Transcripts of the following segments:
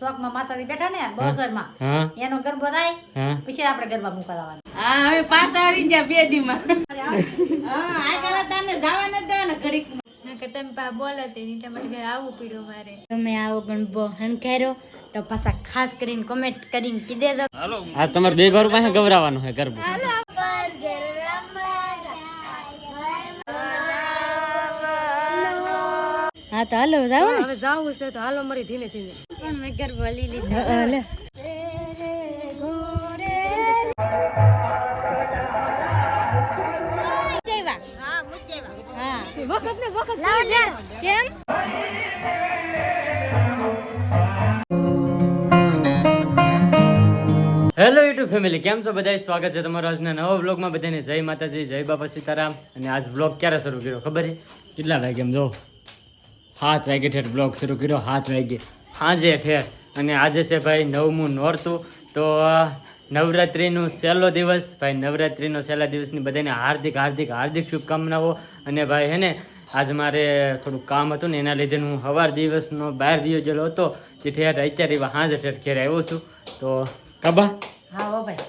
શોખમાં માતાજી બેઠા ને બહુસરમાં હા? એનો ગરબો થાય હા? પછી આપણે ગરબા મૂકવા જવાનું. હા હવે પાછા આવી ગયા બે દીમાં. હા આ હતા ને જવા ન દેવાના ઘડીક. તમે પા બોલે તે તમારે ઘરે આવવું પડ્યું મારે. તમે આવો ગણબો હણકાર્યો તો પાછા ખાસ કરીને કોમેન્ટ કરીને કીધે દેજો આ તમારે બે ઘર પાસે ગવરાવાનું છે ગરબો. હા તો હાલો જાવ ને. હવે જાવું છે તો હાલો મરી ધીમે ધીમે. પણ મેં ઘર લઈ લીધા. હાલે વખત ને વખત કેમ? હેલો યુટ્યુબ ફેમિલી કેમ છો બધા સ્વાગત છે તમારો આજના નવા વ્લોગમાં બધાને. જય માતાજી જય બાપા સીતારામ. અને આજ વ્લોગ ક્યારે શરૂ કર્યો ખબર છે? કેટલા વાગે એમ જો. સાત વાગે ઠેર બ્લોગ શરૂ કર્યો. સાત વાગે હાજે ઠેર અને આજે છે ભાઈ નવમું નોરતું. તો નવરાત્રિનું છેલ્લો દિવસ. ભાઈ નવરાત્રિનો છેલ્લા દિવસની બધાને હાર્દિક હાર્દિક હાર્દિક શુભકામનાઓ. અને ભાઈ હે ને આજ મારે થોડું કામ હતું ને એના લીધે હું સવાર દિવસનો બહાર દિવસ ગયેલો હતો. તે ઠેર અત્યારે એવા હાજર ઠેર ઘેર આવ્યો છું. તો કબા? હા ભાઈ.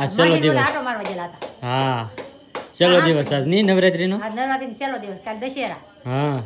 આ છેલ્લો દિવસ. હા. છેલ્લો દિવસ આજ નહીં નવરાત્રિનો? નવરાત્રી છેલ્લો દિવસ. કાલ દશેરા. હા.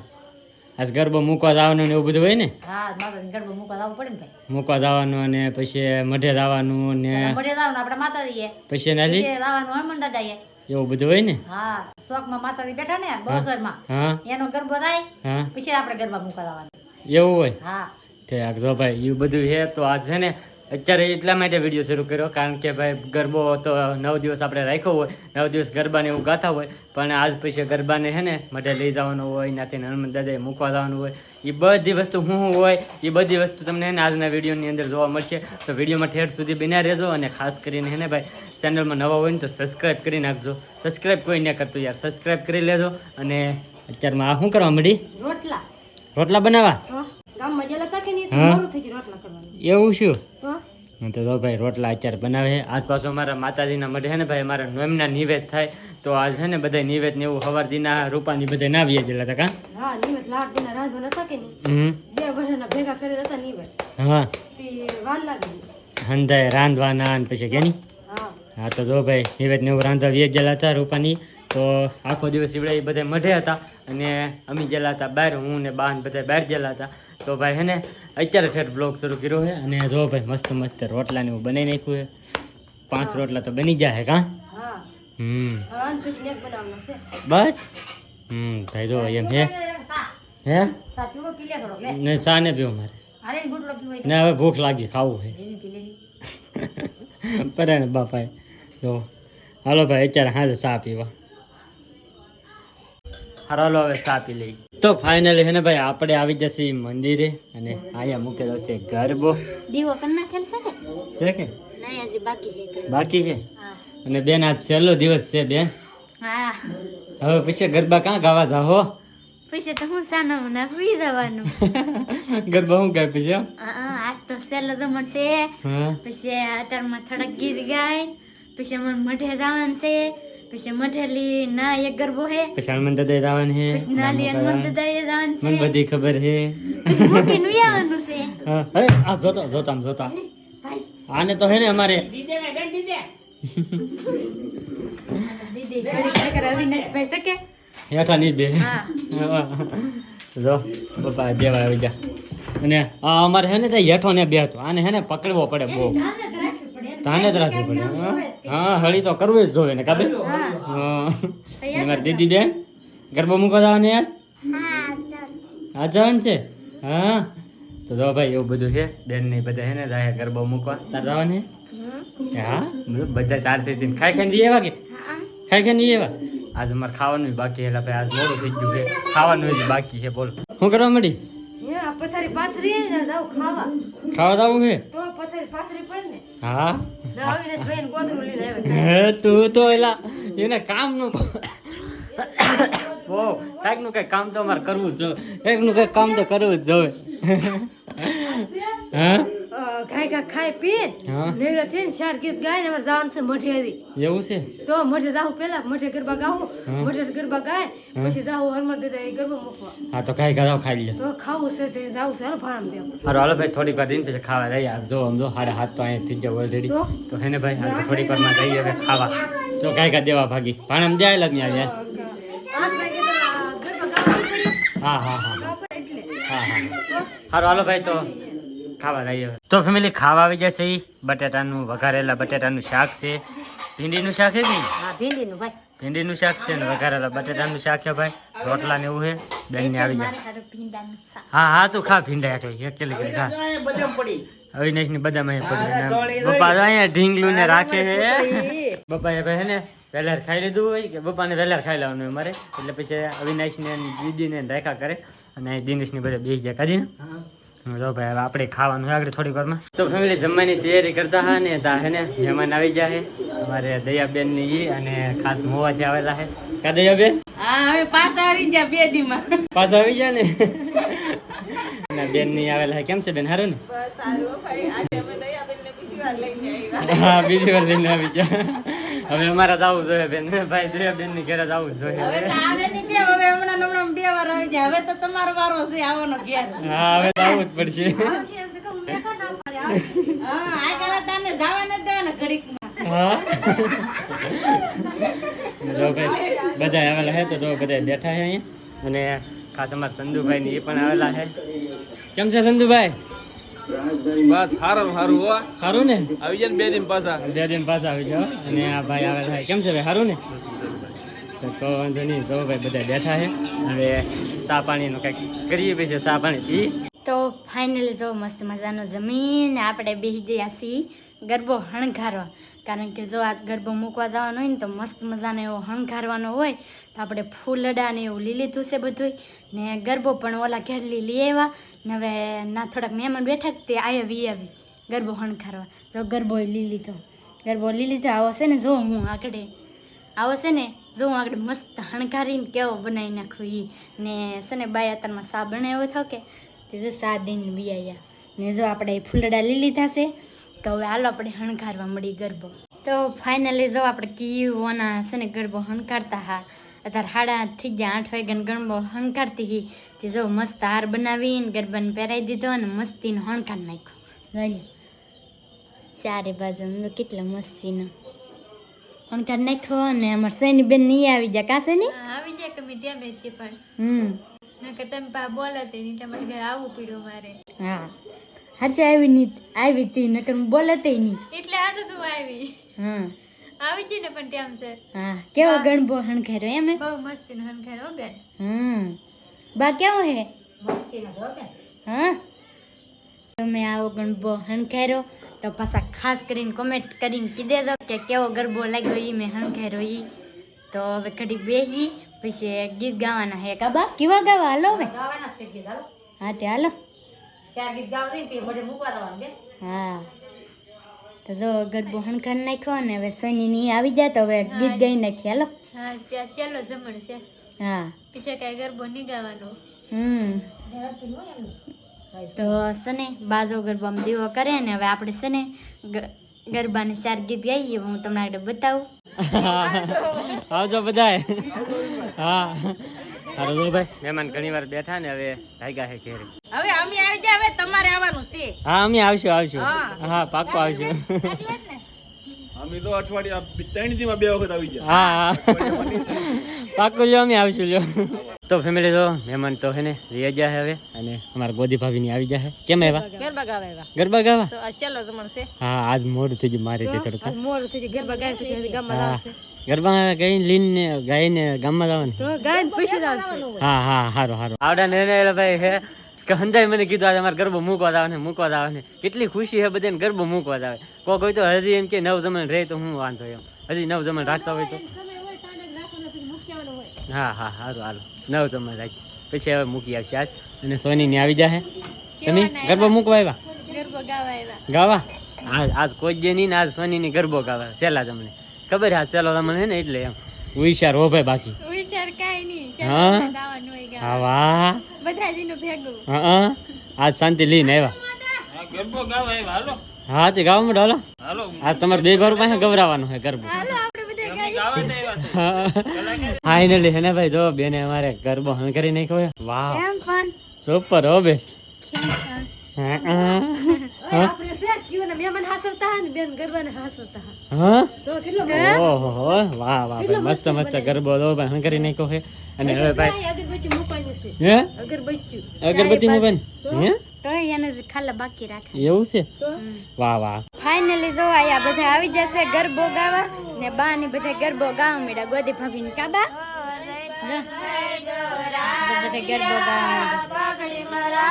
આજ ગરબો મૂકવા જવાનું ને એવું બધું હોય ને? હા ગરબો મૂકવા જવું પડે ને ભાઈ. મૂકવા જવાનું અને પછી મઢે જવાનું ને મઢે જવાનું આપણે માતાજીએ. પછી ને પછી જવાનું હનુમાન દાદા એવું બધું હોય ને? હા શોખમાં માતાજી બેઠા ને બહુસરમાં હા. એનો ગરબો થાય હા. પછી આપણે ગરબા મૂકવા જવાનું. એવું હોય? હા. ઠીક જો ભાઈ એવું બધું છે તો આજ છે ને અત્યારે એટલા માટે વીડિયો શરૂ કર્યો કારણ કે ભાઈ ગરબો તો નવ દિવસ આપણે રાખ્યો હોય નવ દિવસ ગરબાને એવું ગાતા હોય પણ આજ પછી ગરબાને છે ને માટે લઈ જવાનું હોય નાથી હનુમાન દાદાએ મૂકવા જવાનું હોય એ બધી વસ્તુ હું શું હોય એ બધી વસ્તુ તમને હે ને આજના વિડીયોની અંદર જોવા મળશે. તો વિડીયોમાં ઠેર સુધી બિના રહેજો અને ખાસ કરીને હે ને ભાઈ ચેનલમાં નવા હોય ને તો સબસ્ક્રાઈબ કરી નાખજો. સબસ્ક્રાઈબ કોઈ ન કરતું યાર સબસ્ક્રાઈબ કરી લેજો અને અત્યારમાં આ શું કરવા મળી રોટલા. રોટલા બનાવવા? હા. એવું શું? તો તો ભાઈ રોટલા અત્યારે બનાવે છે. આસપાસ અમારા માતાજીના મઢે ને ભાઈ અમારા નોમના નિવેદ થાય. તો આજ છે ને બધા નિવેદ ને એવું હવાર દીના રૂપાની બધે ના આવીએ જેલા હતા કા? હા નિવેદ લાડ દેના રાંધવા નતા કે નહીં? હમ. બે વર્ષના ભેગા કરેલા હતા નિવેદ. હા. તે વાર લાગી. હંધાય રાંધવાના ને પછી કેની હા. હા તો જો ભાઈ નિવેદ ને એવું રાંધવા વ્યાજ જેલા હતા રૂપાની. તો આખો દિવસ ઈવડે બધા મઢે હતા. અને અમે જેલા હતા બહાર હું ને બા ને બધા બહાર જેલા હતા. તો ભાઈ હે ને અત્યારે ફેર બ્લોગ શરૂ કર્યો છે અને જો ભાઈ મસ્ત મસ્ત રોટલાને એવું બનાવી નાખ્યું છે. પાંચ રોટલા તો બની ગયા હે કાં? હમ. બસ? હમ ભાઈ જો એમ હે. હે? ને ચા ને પીવો મારે. ને હવે ભૂખ લાગી ખાવું છે. પરાણે બાપાએ. જો. હાલો ભાઈ અત્યારે હાલ ચા પીવા. હાલો હવે ચા પી લઈ તો ફાઇનલી હે ને ભાઈ આપણે આવી જશે મંદિરે અને અહીંયા મૂકેલો છે ગરબો. દીવો કરી નાખેલ છે કે? છે કે? નહીં હજી બાકી છે બાકી છે? અને બેન આજ છેલ્લો દિવસ છે બેન. હા. હવે પછી ગરબા ક્યાં ગાવા જાઓ પછી તો હું સાનો મના ફ્રી જવાનું. ગરબા હું ગાય પછી હા, આજ તો સહેલો જમણ છે. પછી અત્યારમાં થોડાક ગીત ગાય. પછી મને મઢે જવાનું છે. પછી મઠેલી ના એક ગરબો છે પછી હનુમાન દાદા જવાનું છે પછી નાલી હનુમાન દાદાએ જવાનું મને બધી ખબર છે મૂકીને વ્યાવાનું છે. અરે આ જોતો જોતા આમ જોતા. આને તો હે ને અમારે. દીદી ઘડી ખરેખર અવિનાશભાઈ શકે? હેઠા નહીં બે. હા. જો પપ્પા દેવા આવી જા અને આ અમારે હે ને તે હેઠો ને બેહતો આને હે ને પકડવો પડે બહુ. તાને જ રાખવી પડે. હા? હા હળી તો કરવું જ જોઈએ ને કાબે મારી દીદી બેન ગરબો મૂકવા જવાની યાર. આ જવાનું છે? હા. તો જો ભાઈ એવું બધું છે. બેન ને બધા હે ને જાય ગરબો મૂકવા. તાર જવાની હા. બધું બધા તારથી થી ખાઈ ખાઈને જઈએ એવા કે ખાઈ ખાઈને જઈએ એવા? આજ અમારે ખાવાનું બાકી એટલે ભાઈ આજ મોડું થઈ ગયું છે. ખાવાનું જ બાકી છે બોલો. શું કરવા મળી પથારી પાથરી જાવ ખાવા. ખાવા જવું છે? તો પથારી પાથરી હા? હે તું તો એલા એને કામનું ઓ કાંઈકનું કંઈક કામ તો અમારે કરવું જ જોઈએ. કાંઈકનું કંઈક કામ તો કરવું જ જોઈએ. હા? ગાય ગા ખાય ખાઈ પી હા. થઈને ચાર ગીત ગાય ને જવાનું છે હતી એવું છે? તો મઠે જાવ પેલા મઠે ગરબા ગાવું. મઠે ગરબા ગાય પછી જાવ હરમર દેતા એ ગરબા મૂકવા. હા તો ગાય ગાવ ખાઈ લે તો ખાવું છે તે જાવ છે ફાર્મ દેવ હારો હાલો ભાઈ થોડીક વાર રહીને પછી ખાવા જઈએ. આ જો સમજો સાડા હાથ તો અહીંયા થઈ જાવ ઓલરેડી તો? હેને ભાઈ હાલ તો થોડીક વારમાં જઈએ હવે ખાવા. તો ગાય ગા દેવા ભાગી. ભાણમ જાય લગ્ન નહીં હા હા હા હા. હા હા. હારો હાલો ભાઈ તો ખાવા જઈએ તો ફેમિલી ખાવા આવી જશે બટેટાનું વઘારેલા બટેટાનું શાક છે. ભીંડીનું શાક છે? હા ભીંડીનું ભાઈ. ભીંડીનું શાક છે ને વઘારેલા બટેટાનું શાક છે ભાઈ. રોટલા ને એવું છે. બેન ને આવી જાય મારે હારું ભીંડાનું શાક. હા હા તું ખા ભીંડા એકલી એકલી કરી ખા. અવિનાશની બધા માં પડી બપા તો અહીંયા ઢીંગલું ને રાખે છે. બપા એ ભાઈ હે ને વહેલા ખાઈ લીધું હોય કે બપાને વેલાર ખાઈ લેવાનું હોય મારે. એટલે પછી અવિનાશ ને દીદી ને રાખ્યા કરે. અને દિનેશની બધા બે જાય. કાઢી ને? જો ભાઈ હવે આપણે ખાવાનું હોય આગળ થોડીક વારમાં. તો ફેમિલી જમવાની તૈયારી કરતા હા ને તા હે ને મહેમાન આવી જાય છે અમારે દયાબેનની ઈ અને ખાસ મોવાથી આવેલા છે કા દયાબેન? હા હવે પાછા આવી ગયા બે દીમાં પાછા આવી જાય ને? ના બેનની આવેલા છે કેમ છે બેન? સારું ને હા બીજી વાર લઈને આવી ગયા. હવે અમારે જવું જોઈએ બેન. ભાઈ દયા બેનની ઘરે જવું જોઈએ. હવે તો આવે નહીં કે હવે હમણાં હમણાં બે વાર આવી જાય. હવે તો તમારો વારો છે આવવાનો ઘેર. હા હવે તો આવવું જ પડશે. ના. હા આ કાલા તાને જવા નથી દેવાના ઘડીકમાં. હા? જો ભાઈ બધા આવેલા હે તો જો બધા બેઠા છે અહીંયા. અને ખાસ અમારા સંધુભાઈ ને એ પણ આવેલા છે કેમ છે સંધુભાઈ બસ સારું સારું હો. સારું ને? આવી જાય ને બે દિન પાછા. બે દિન પાછા આવી જાઓ. અને આ ભાઈ આવેલા છે. કેમ છે ભાઈ? સારું ને? તો કહો વાંધો નહીં. જો ભાઈ બધા બેઠા છે. હવે ચા પાણીનું કંઈક કરીએ પછી ચા પાણી. પી તો ફાઇનલી જો મસ્ત મજાનો જમીન આપણે બેસી ગયા છીએ ગરબો હણગારવા. કારણ કે જો આજ ગરબો મૂકવા જવાનો હોય ને તો મસ્ત મજાનો એવો હણકારવાનો હોય, તો આપણે ફૂલડા ને એવું લઈ લીધું છે બધું ને ગરબો પણ ઓલા ઘેરલી લઈ આવ્યા. ને હવે ના થોડાક મહેમાન બેઠા તે આવી આવી. ગરબો હણકારવા જો ગરબો લઈ લીધો. ગરબો લઈ લીધો. આવો છે ને, જો હું આગળ. આવો છે ને, જો હું આગળ મસ્ત હણગારીને કેવો બનાવી નાખું એ ને છે ને બાય અત્યારમાં સા બનાવ્યો થો કે, તે સા દઈને બી આવ્યા ને જો આપણે એ ફૂલડા લઈ લીધા છે. તો હવે હાલો આપણે હણકારવા મળી ગરબો. તો ફાઇનલી જો આપણે કીઓના છે ને ગરબો હણકારતા હા. અત્યારે હાડા થઈ ગયા આઠ વાગ્યાનો ગરબો હણકારતી હતી તે જો મસ્ત હાર બનાવીને ગરબાને પહેરાવી દીધો અને મસ્તીનો હણકાર નાખ્યો. જોઈ ચારે બાજુ કેટલો મસ્તીનો હણકાર નાખ્યો અને અમારે સૈની બેન નહીં આવી જાય કાશે નહીં આવી જાય કે મેં ત્યાં બેસતી પણ. હમ. નકર તમે પા બોલાતે નહીં તમારે આવું પીડો મારે. હા. હર્ષ આવી ની આવી તી નકર બોલતે નહીં એટલે આટલું તું આવી. હા આવી જઈ ને પણ ટાઈમ સર હા કેવો ગણબો હણખેરો એમ? બહુ મસ્તી નો હણખેરો બેન. હમ. બા કેવો હે? હા તમે આવો ગણબો હણખેરો તો પાછા ખાસ કરીને કોમેન્ટ કરીને કીધે દો કે કેવો ગરબો લાગ્યો ઈ મેં હણખેરો ઈ. તો હવે ઘડી બેસી પછી ગીત ગાવાના હે. કાબા કેવા ગાવા? હાલો હવે. હા તે હાલો. હા. તો જો ગરબો હણકાર નાખ્યો ને હવે સની ની આવી જાય તો હવે ગીત ગાઈ નાખી હાલો. હા ત્યાં છેલ્લો જમણ છે. હા. પીછે કઈ ગરબો નહીં ગાવાનો. હમ. તો સને બાજો ગરબામાં દીવો કરે ને હવે આપણે છે ને ગ- ગરબાને ચાર ગીત ગાઈએ હું તમને આગળ બતાવું. આવજો બધાય. હા. સારું જો ભાઈ. મહેમાન ઘણી વાર બેઠા ને હવે ભાગ્યા છે ઘેરે. હવે અમે આવી જાય હવે તમારે આવવાનું છે. હા અમે આવશું આવશું. હા. પાક્કો આવશું. અમે તો અઠવાડિયા ત્રણ દીમાં બે વખત આવી ગયા. હા હા પાક્કો લ્યો અમે આવશું લ્યો. તો ફેમિલી તો મહેમાન તો હે ને રહી ગયા હવે. અને અમારા ગોદી ભાભી ની આવી જાય કેમ આવ્યા? ગરબા ગાવા આવ્યા. ગરબા ગાવા? તો ચાલો જમણ હા આજ મોડું થઈ ગયું મારે તે થોડું આજ થઈ ગયું. ગરબા ગાય પછી ગામમાં આવશે ગરબા ગઈ લઈને ગાઈને ગામમાં જવાનું તો ગાય ને પછી આવશે હા હા હારું હારું. આવડા ને ભાઈ હે કે હંધાઈ મને કીધું આજે અમારે ગરબો મૂકવા આવે ને મૂકવા આવે ને. કેટલી ખુશી છે બધાને ગરબો મૂકવા આવે કોઈ કોઈ તો હજી એમ કે નવ જમણ રહે તો હું વાંધો એમ. હજી નવ જમણ રાખતા હોય તો સમય હોય તાને જ રાખવાનો પછી મૂકી આવવાનો હોય હા હા સારું હાલો નવ જમણ રાખી પછી હવે મૂકી આવશે આજ. અને સોની ની આવી જાય તમે? ગરબો મૂકવા આવ્યા? ગાવા આજ આજ કોઈ જે નહીં ને આજ સોની ની ગરબો ગાવા સેલા તમને. ખબર હા સેલો તમને ને એટલે એમ. વિચાર હો ભાઈ બાકી. વિચાર કાંઈ નહીં. હા? ચાલો ગાવાનું હોય હા વાહ. બધા જીનું ભેગું. હા આજ શાંતિ લઈને આવ્યા. ગરબો ગાવા આવ્યા. હાલો. હા તે ગાવા માંડો હાલો. આ તમારે બે ઘર પાસે ગવરાવાનું છે ગરબો. ફાઇનલી હે ને ભાઈ જો બેને અમારે ગરબો હણ કરી નાખ્યો છે. વાહ. એમ પણ? સુપર હો બે આપણે છે કયું ને મહેમાન હાસવતા હા ને બેન ગરબાને હાસવતા હા. હા? તો કેટલો ઓહો વાહ વાહ ભાઈ મસ્ત મસ્ત ગરબો દો ભાઈ હણ કરી નાખ્યો છે. અને હવે ભાઈ અગરબત્તી મૂકવાનું છે. હે? અગરબત્તી. અગરબત્તી મૂકે ને હે? તો એને ખાલા બાકી રાખે. એવું છે? વાહ વાહ. ફાઇનલી જો આયા બધા આવી જશે ગરબો ગાવા. ને બા ને બધા ગરબો ગાવા મીડા ગોદી ભાભી ને કાબા બધા ગરબો ગાવા મીડા.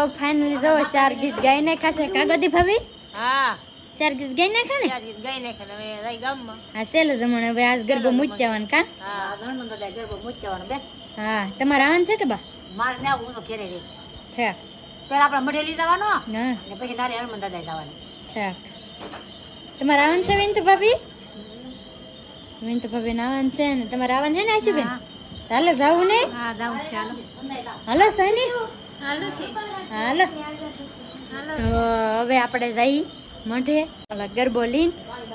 તો ફાઇનલી જો ચાર ગીત ગાઈ નાખ્યા છે. કાગોદી ભાભી? હા. ચાર ગીત ગાઈ નાખ્યા ને? ચાર ગીત ગાઈ નાખ્યા હવે રહી ગામમાં. હા સેલો જમણ. હવે આજ ગરબો મૂચવાનું કા? હા. હનુમાન દાદા ગરબો મૂકવાનો બે. હા તમારે આવવાનું છે કે બા? મારે ને હું તો ઘેરે રહી. ઠેક. પેલા આપણે મઢેલી જવાનો હા. ને પછી નારે હનુમાન દાદા જવાનું. ઠેક. તમારે આવન છે વિંત ભાભી? વિંત ભાભી ના આવન છે ને. તમારે આવન છે ને આશુબેન? હાલો જાવું ને? હા જાવું છે હાલો. હાલો સોની. હાલો. હવે આપણે જઈ મઢે. ઓલા ગરબો લઈને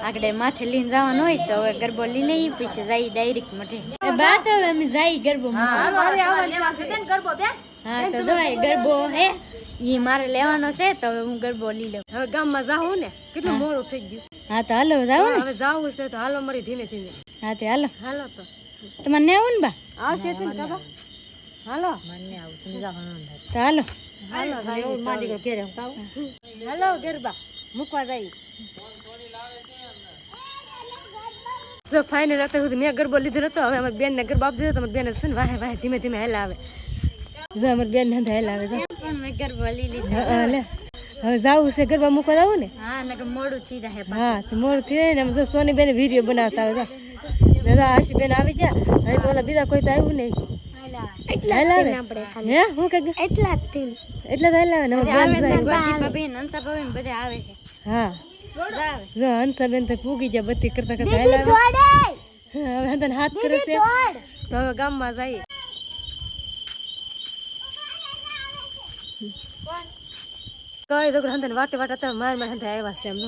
આગળ માથે લઈને જવાનું હોય તો હવે ગરબો લઈ લઈ પછી જઈ ડાયરેક્ટ એ બા તો હવે અમે જઈ ગરબો. હા તો એ ગરબો હે. એ મારે લેવાનો છે તો હવે હું ગરબો લઈ લઉં. હવે ગામમાં જાઉં ને કેટલું મોડું થઈ ગયું. હા તો હાલો જાઉં હવે જાવું છે તો હાલો મારી ધીમે ધીમે. હા તે હાલો. હાલો તો. તમારે ને આવું ને બા આવશે કાકા? હાલો. મને આવું સમજાવવાનું હાલો. હાલો એવું મારી દીકરો ઘેરે હાલો ગરબા. મૂકવા જાય. તો ફાઇનલ અત્યાર સુધી મેં ગરબો લીધો હતો હવે અમારી બેન ને ગરબો આપી દીધો તો અમારી બેન છે ને વાહે વાહે ધીમે ધીમે હેલા આવે. જો અમારી બેન ને હેલા આવે તો પણ મેં ગરબો લઈ લીધો. લે. હવે જાવું છે ગરબા મૂકવા જવું ને? હા કે મોડું થઈ જાય હા તો મોડું થઈ ને આમ સોની બેન વીડિયો બનાવતા હોય દાદા આશી બેન આવી ગયા. હવે તો ઓલા બીજા કોઈ તો આવ્યું નહીં. એટલા આવે હે? હું કે એટલા જ એટલા જ હાલા આવે ને અમારી બેન જાય. ગોદી ભાભી ને અંતા ભાભી ને બધા આવે છે. હા. હંસાબેન તો પૂગી ગયા બત્તી કરતા કરતા હાલા આવે. હા, હવે તને હાથ કરે છે. તો હવે ગામમાં જઈએ. કઈ તો હંતન વાટે વાટે માર માર હંતે આવ્યા છે એમ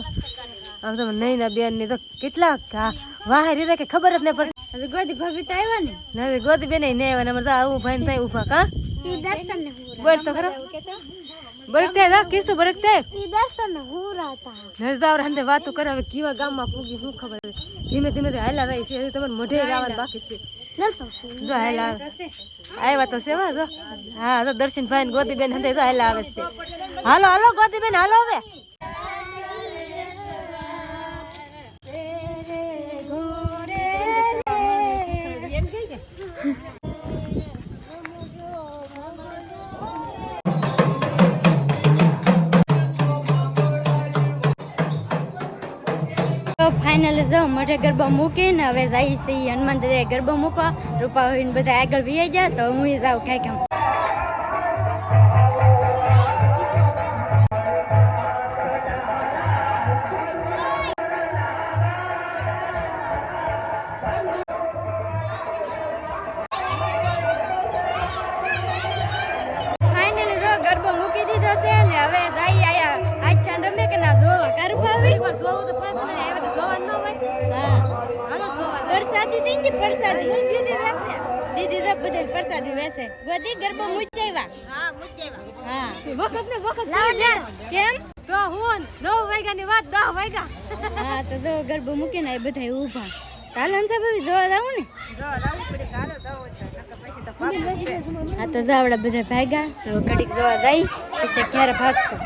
આમ તમે નહીં ના બેનની તો કેટલા વાહ વાહે રીતે કે ખબર જ નહીં પડતી હજુ ગોદી ભાભી તો આવ્યા ને. ના ગોદી બેન નહીં આવ્યા અમારે તો આવું ભાઈ થાય ઊભા કા? બોલ તો ખરો. બરકતે જા કીસુ બરકતે નરજાવર હંદે વાતો કરે હવે કેવા ગામમાં પૂગી હું ખબર. ધીમે ધીમે તો હાલા રહી છે તમારે મોઢે જવાનું બાકી છે. જો હાલા આવે. આવ્યા તો સેવા જો. હા જો દર્શનભાઈ ગોદીબેન હંદે જો હાલા આવે છે. હાલો હાલો ગોદીબેન હાલો હવે. જો મોઢે ગરબા મૂકીને હવે જાય છે ઈ હનુમાન દાદા ગરબા મૂકવા. રૂપા હોય બધા આગળ વી જાય તો હું જાઉં કાંઈ કામ. દઈ પરસાદી? દીદી વેસે. દીદી તો બધા પરસાદી વેસે. ગોદી ગરબો મૂચાવ્યા હા મૂકી હા. વખત ને વખત કેમ? તો હું નવ વાગ્યા ની વાત દસ વાગ્યા. હા તો જો ગરબો મૂકીને એ બધા ઊભા. ચાલો ને ભાઈ જોવા જાવ ને? આ તો જાવડા બધા ભાગ્યા. તો ઘડીક જોવા જાય. પછી ક્યારે ભાગશું?